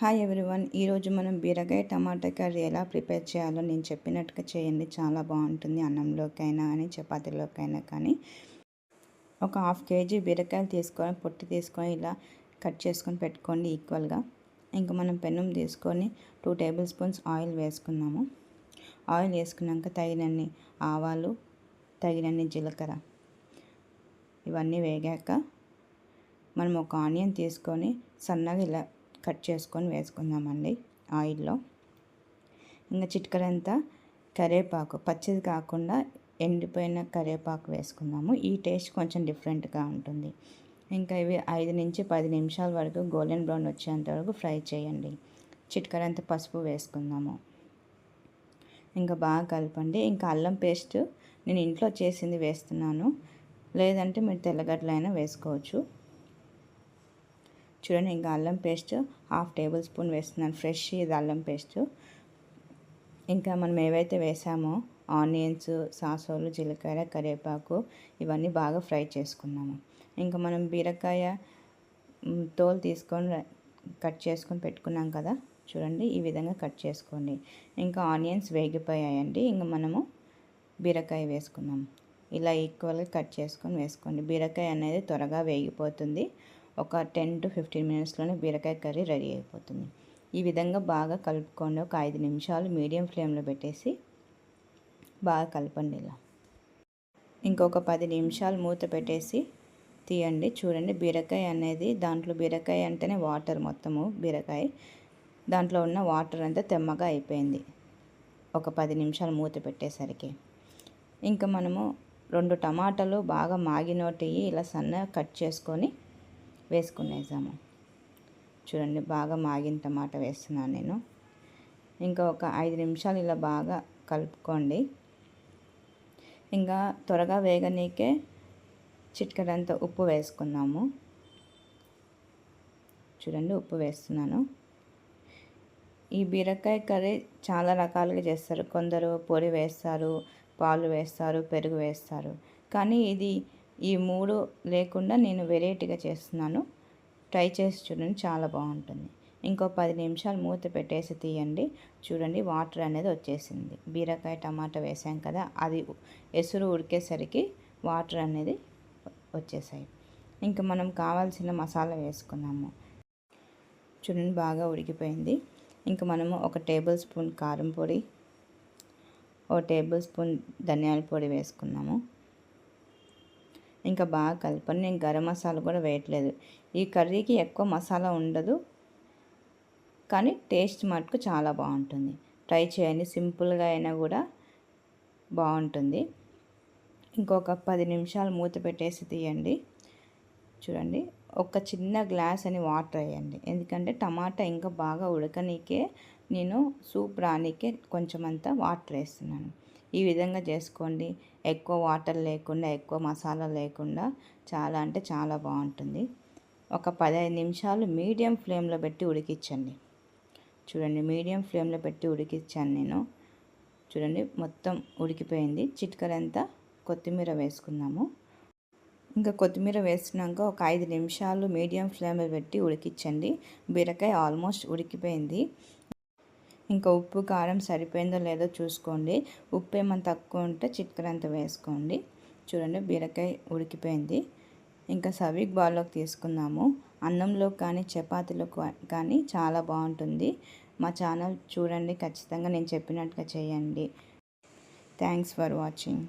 Hi everyone ఈరోజు మనం బీరకాయ టమాటా కర్రీ ఎలా ప్రిపేర్ చేయాలో నేను చెప్పినట్టుగా చేయండి. చాలా బాగుంటుంది అన్నంలోకైనా కానీ చపాతీలోకైనా కానీ. ఒక హాఫ్ కేజీ బీరకాయలు తీసుకొని పొట్టి తీసుకొని ఇలా కట్ చేసుకొని పెట్టుకోండి ఈక్వల్గా. ఇంకా మనం పెనం తీసుకొని టూ టేబుల్ స్పూన్స్ ఆయిల్ వేసుకున్నాము ఆయిల్ వేసుకున్నాక తగినన్ని ఆవాలు తగినన్ని జీలకర్ర ఇవన్నీ వేగాక మనం ఒక ఆనియన్ తీసుకొని సన్నగా ఇలా కట్ చేసుకొని వేసుకుందామండి ఆయిల్లో. ఇంకా చిట్కరంతా కరివేపాకు పచ్చిది కాకుండా ఎండిపోయిన కరివేపాకు వేసుకుందాము. ఈ టేస్ట్ కొంచెం డిఫరెంట్గా ఉంటుంది. ఇంకా ఇవి ఐదు నుంచి పది నిమిషాల వరకు గోల్డెన్ బ్రౌన్ వచ్చేంత వరకు ఫ్రై చేయండి. చిట్కరంత పసుపు వేసుకుందాము. ఇంకా బాగా కలపండి. ఇంకా అల్లం పేస్ట్ నేను ఇంట్లో చేసింది వేస్తున్నాను. లేదంటే మీరు తెల్లగడ్డలైనా వేసుకోవచ్చు. చూడండి ఇంకా అల్లం పేస్ట్ హాఫ్ టేబుల్ స్పూన్ వేస్తున్నాను ఫ్రెష్ ఇది అల్లం పేస్ట్. ఇంకా మనం ఏవైతే వేసామో ఆనియన్స్ సాసోలు జీలకర్ర కరివేపాకు ఇవన్నీ బాగా ఫ్రై చేసుకున్నాము. ఇంకా మనం బీరకాయ తోలు తీసుకొని కట్ చేసుకొని పెట్టుకున్నాం కదా చూడండి ఈ విధంగా కట్ చేసుకోండి. ఇంకా ఆనియన్స్ వేగిపోయాయండి ఇంకా మనము బీరకాయ వేసుకున్నాము ఇలా ఈక్వల్గా కట్ చేసుకొని వేసుకోండి. బీరకాయ అనేది త్వరగా వేగిపోతుంది. ఒక టెన్ టు ఫిఫ్టీన్ మినిట్స్లోనే బీరకాయ కర్రీ రెడీ అయిపోతుంది. ఈ విధంగా బాగా కలుపుకోండి. ఒక ఐదు నిమిషాలు మీడియం ఫ్లేమ్లో పెట్టేసి బాగా కలపండి ఇలా. ఇంకొక పది నిమిషాలు మూత పెట్టేసి తీయండి. చూడండి బీరకాయ అనేది దాంట్లో బీరకాయ అంటేనే వాటర్ మొత్తము బీరకాయ. దాంట్లో ఉన్న వాటర్ అంతా తెమ్మగా అయిపోయింది. ఒక పది నిమిషాలు మూత పెట్టేసరికి. ఇంకా మనము రెండు టమాటాలు బాగా మాగినోటి ఇలా సన్నగా కట్ చేసుకొని వేసుకునేసాము. చూడండి బాగా మాగిన టమాటా వేస్తున్నాను నేను. ఇంకా ఒక ఐదు నిమిషాలు ఇలా బాగా కలుపుకోండి. ఇంకా త్వరగా వేగనీకే చిట్కడంత ఉప్పు వేసుకుందాము. చూడండి ఉప్పు వేస్తున్నాను. ఈ బీరకాయ కర్రీ చాలా రకాలుగా చేస్తారు. కొందరు పొడి వేస్తారు పాలు వేస్తారు పెరుగు వేస్తారు. కానీ ఇది ఈ మూడు లేకుండా నేను వెరైటీగా చేస్తున్నాను. ట్రై చేసి చూడండి చాలా బాగుంటుంది. ఇంకో పది నిమిషాలు మూత పెట్టేసి తీయండి. చూడండి వాటర్ అనేది వచ్చేసింది. బీరకాయ టమాటా వేసాం కదా అది ఎసురు ఉడికేసరికి వాటర్ అనేది వచ్చేసాయి. ఇంకా మనం కావాల్సిన మసాలా వేసుకున్నాము. చూడండి బాగా ఉడికిపోయింది. ఇంకా మనము ఒక టేబుల్ స్పూన్ కారం పొడి ఒక టేబుల్ స్పూన్ ధనియాల పొడి వేసుకున్నాము. ఇంకా బాగా కలపను. నేను గరం మసాలా కూడా వేయట్లేదు. ఈ కర్రీకి ఎక్కువ మసాలా ఉండదు. కానీ టేస్ట్ మటుకు చాలా బాగుంటుంది. ట్రై చేయండి. సింపుల్గా అయినా కూడా బాగుంటుంది. ఇంకొక పది నిమిషాలు మూత పెట్టేసి తీయండి. చూడండి. ఒక చిన్న గ్లాస్ అని వాటర్ వేయండి. ఎందుకంటే టమాటా ఇంకా బాగా ఉడకనీకే నేను సూప్ రానికే కొంచెం అంతా వాటర్ వేస్తున్నాను. ఈ విధంగా చేసుకోండి. ఎక్కువ వాటర్ లేకుండా ఎక్కువ మసాలా లేకుండా చాలా అంటే చాలా బాగుంటుంది. ఒక పదహైదు నిమిషాలు మీడియం ఫ్లేమ్లో పెట్టి ఉడికించండి. చూడండి మీడియం ఫ్లేమ్లో పెట్టి ఉడికించాను నేను. చూడండి మొత్తం ఉడికిపోయింది. చిట్కరంతా కొత్తిమీర వేసుకుందాము. ఇంకా కొత్తిమీర వేసినాక ఒక ఐదు నిమిషాలు మీడియం ఫ్లేమ్లో పెట్టి ఉడికించండి. బీరకాయ ఆల్మోస్ట్ ఉడికిపోయింది. ఇంకా ఉప్పు కారం సరిపోయిందో లేదో చూసుకోండి. ఉప్పు ఏమైనా తక్కువ ఉంటే చిట్కరంత వేసుకోండి. చూడండి బీరకాయ ఉడికిపోయింది. ఇంకా సవిక్ బాల్లోకి తీసుకున్నాము అన్నంలో కానీ చపాతీలో కానీ చాలా బాగుంటుంది. మా ఛానల్ చూడండి ఖచ్చితంగా నేను చెప్పినట్టుగా చేయండి. Thanks for watching.